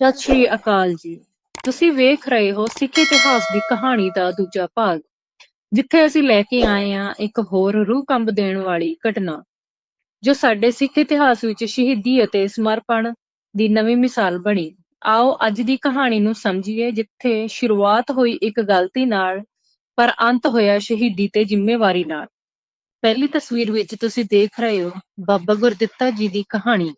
ਸਤਿ ਸ਼੍ਰੀ ਅਕਾਲ ਜੀ। ਤੁਸੀਂ ਵੇਖ ਰਹੇ ਹੋ ਸਿੱਖ ਇਤਿਹਾਸ ਦੀ ਕਹਾਣੀ ਦਾ ਦੂਜਾ ਭਾਗ, ਜਿੱਥੇ ਅਸੀਂ ਲੈ ਕੇ ਆਏ ਹਾਂ ਇੱਕ ਹੋਰ ਰੂਹ ਕੰਬ ਦੇਣ ਵਾਲੀ ਘਟਨਾ, ਜੋ ਸਾਡੇ ਸਿੱਖ ਇਤਿਹਾਸ ਵਿੱਚ ਸ਼ਹੀਦੀ ਅਤੇ ਸਮਰਪਣ ਦੀ ਨਵੀਂ ਮਿਸਾਲ ਬਣੀ। ਆਓ ਅੱਜ ਦੀ ਕਹਾਣੀ ਨੂੰ ਸਮਝੀਏ, ਜਿੱਥੇ ਸ਼ੁਰੂਆਤ ਹੋਈ ਇੱਕ ਗਲਤੀ ਨਾਲ, ਪਰ ਅੰਤ ਹੋਇਆ ਸ਼ਹੀਦੀ ਤੇ ਜ਼ਿੰਮੇਵਾਰੀ ਨਾਲ। ਪਹਿਲੀ ਤਸਵੀਰ ਵਿੱਚ ਤੁਸੀਂ ਦੇਖ ਰਹੇ ਹੋ ਬਾਬਾ ਗੁਰਦਿੱਤਾ ਜੀ ਦੀ ਕਹਾਣੀ।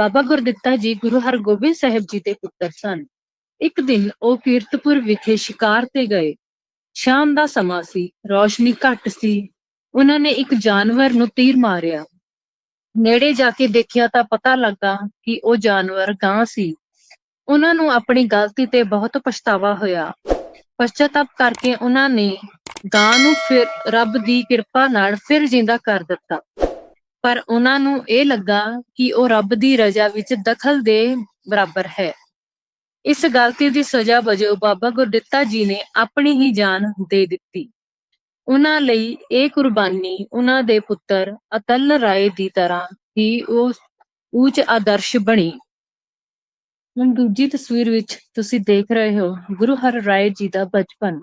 ਬਾਬਾ ਗੁਰਦਿੱਤਾ ਜੀ ਗੁਰੂ ਹਰਗੋਬਿੰਦ ਸਾਹਿਬ ਜੀ ਦੇ ਪੁੱਤਰ ਸਨ। ਇੱਕ ਦਿਨ ਉਹ ਕੀਰਤਪੁਰ ਵਿਖੇ ਸ਼ਿਕਾਰ ਤੇ ਗਏ। ਸ਼ਾਮ ਦਾ ਸਮਾਂ ਸੀ, ਰੌਸ਼ਨੀ ਘੱਟ ਸੀ। ਉਹਨਾਂ ਨੇ ਇੱਕ ਜਾਨਵਰ ਨੂੰ ਤੀਰ ਮਾਰਿਆ। ਨੇੜੇ ਜਾ ਕੇ ਦੇਖਿਆ ਤਾਂ ਪਤਾ ਲੱਗਾ ਕਿ ਉਹ ਜਾਨਵਰ ਗਾਂ ਸੀ। ਉਹਨਾਂ ਨੂੰ ਆਪਣੀ ਗਲਤੀ ਤੇ ਬਹੁਤ ਪਛਤਾਵਾ ਹੋਇਆ। ਪਛਤਾਪ ਕਰਕੇ ਉਹਨਾਂ ਨੇ ਗਾਂ ਨੂੰ ਫਿਰ, ਰੱਬ ਦੀ ਕਿਰਪਾ ਨਾਲ ਫਿਰ ਜਿੰਦਾ ਕਰ ਦਿੱਤਾ। ਪਰ ਉਹਨਾਂ ਨੂੰ ਇਹ ਲੱਗਾ ਕਿ ਉਹ ਰੱਬ ਦੀ ਰਜ਼ਾ ਵਿੱਚ ਦਖਲ ਦੇ ਬਰਾਬਰ ਹੈ। ਇਸ ਗਲਤੀ ਦੀ ਸਜ਼ਾ ਵਜੋਂ ਬਾਬਾ ਗੁਰਦਿੱਤਾ ਜੀ ਨੇ ਆਪਣੀ ਹੀ ਜਾਨ ਦੇ ਦਿੱਤੀ। ਉਹਨਾਂ ਲਈ ਇਹ ਕੁਰਬਾਨੀ ਉਹਨਾਂ ਦੇ ਪੁੱਤਰ ਅਤਲ ਰਾਏ ਦੀ ਤਰ੍ਹਾਂ ਹੀ ਉਹ ਉੱਚ ਆਦਰਸ਼ ਬਣੀ। ਹੁਣ ਦੂਜੀ ਤਸਵੀਰ ਵਿੱਚ ਤੁਸੀਂ ਦੇਖ ਰਹੇ ਹੋ ਗੁਰੂ ਹਰ ਰਾਏ ਜੀ ਦਾ ਬਚਪਨ।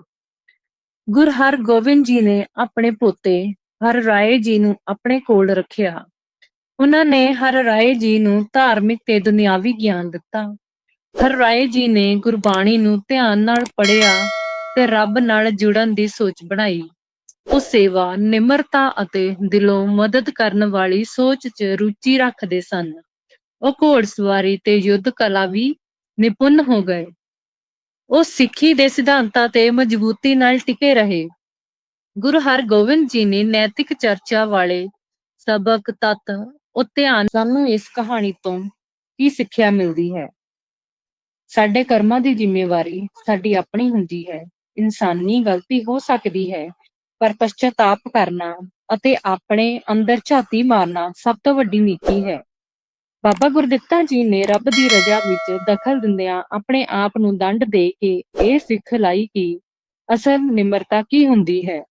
ਗੁਰੂ ਹਰਗੋਬਿੰਦ ਜੀ ਨੇ ਆਪਣੇ ਪੋਤੇ ਹਰ ਰਾਏ ਜੀ ਨੂੰ ਆਪਣੇ ਕੋਲ ਰੱਖਿਆ। ਉਹਨਾਂ ਨੇ ਹਰ ਰਾਏ ਜੀ ਨੂੰ ਧਾਰਮਿਕ ਤੇ ਦੁਨਿਆਵੀ ਗਿਆਨ ਦਿੱਤਾ। ਹਰ ਰਾਏ ਜੀ ਨੇ ਗੁਰਬਾਣੀ ਨੂੰ ਧਿਆਨ ਨਾਲ ਪੜ੍ਹਿਆ ਤੇ ਰੱਬ ਨਾਲ ਜੁੜਨ ਦੀ ਸੋਚ ਬਣਾਈ। ਉਹ ਸੇਵਾ, ਨਿਮਰਤਾ ਅਤੇ ਦਿਲੋਂ ਮਦਦ ਕਰਨ ਵਾਲੀ ਸੋਚ 'ਚ ਰੁਚੀ ਰੱਖਦੇ ਸਨ। ਉਹ ਘੋੜਸਵਾਰੀ ਤੇ ਯੁੱਧ ਕਲਾ ਵੀ ਨਿਪੁੰਨ ਹੋ ਗਏ। ਉਹ ਸਿੱਖੀ ਦੇ ਸਿਧਾਂਤਾਂ ਤੇ ਮਜ਼ਬੂਤੀ ਨਾਲ ਟਿਕੇ ਰਹੇ। ਗੁਰੂ ਹਰਗੋਬਿੰਦ ਜੀ ਨੇ ਨੈਤਿਕ ਚਰਚਾ ਵਾਲੇ ਸਬਕ ਤੱਤ ਉੱਤੇ ਧਿਆਨ ਸਾਨੂੰ ਇਸ ਕਹਾਣੀ ਤੋਂ ਕੀ ਸਿੱਖਿਆ ਮਿਲਦੀ ਹੈ? ਸਾਡੇ ਕਰਮਾਂ ਦੀ ਜ਼ਿੰਮੇਵਾਰੀ ਸਾਡੀ ਆਪਣੀ ਹੁੰਦੀ ਹੈ। ਇਨਸਾਨੀ ਗਲਤੀ ਹੋ ਸਕਦੀ ਹੈ, ਪਰ ਪਛਤਾਪ ਕਰਨਾ ਅਤੇ ਆਪਣੇ ਅੰਦਰ ਝਾਤੀ ਮਾਰਨਾ ਸਭ ਤੋਂ ਵੱਡੀ ਨੀਤੀ ਹੈ। ਬਾਬਾ ਗੁਰਦਿੱਤਾ ਜੀ ਨੇ ਰੱਬ ਦੀ ਰਜ਼ਾ ਵਿੱਚ ਦਖਲ ਦਿੰਦਿਆਂ ਆਪਣੇ ਆਪ ਨੂੰ ਦੰਡ ਦੇ ਕੇ ਇਹ ਸਿੱਖ ਲਈ ਕਿ ਅਸਲ ਨਿਮਰਤਾ ਕੀ ਹੁੰਦੀ ਹੈ?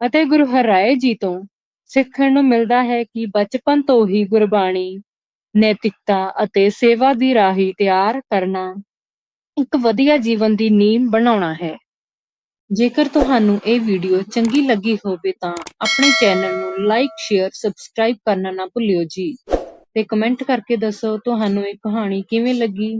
ਅਤੇ ਗੁਰੂ ਹਰਾਏ ਜੀ ਤੋਂ ਸਿੱਖਣ ਨੂੰ ਮਿਲਦਾ ਹੈ ਕਿ ਬਚਪਨ ਤੋਂ ਹੀ ਗੁਰਬਾਣੀ, ਨੈਤਿਕਤਾ ਅਤੇ ਸੇਵਾ ਦੀ ਰਾਹੀ ਤਿਆਰ ਕਰਨਾ ਇੱਕ ਵਧੀਆ ਜੀਵਨ ਦੀ ਨੀਂਹ ਬਣਾਉਣਾ ਹੈ। ਜੇਕਰ ਤੁਹਾਨੂੰ ਇਹ ਵੀਡੀਓ ਚੰਗੀ ਲੱਗੀ ਹੋਵੇ ਤਾਂ ਆਪਣੇ ਚੈਨਲ ਨੂੰ ਲਾਈਕ, ਸ਼ੇਅਰ, ਸਬਸਕ੍ਰਾਈਬ ਕਰਨਾ ਨਾ ਭੁੱਲਿਓ ਜੀ। ਤੇ ਕਮੈਂਟ ਕਰਕੇ ਦੱਸੋ ਤੁਹਾਨੂੰ ਇਹ ਕਹਾਣੀ ਕਿਵੇਂ ਲੱਗੀ।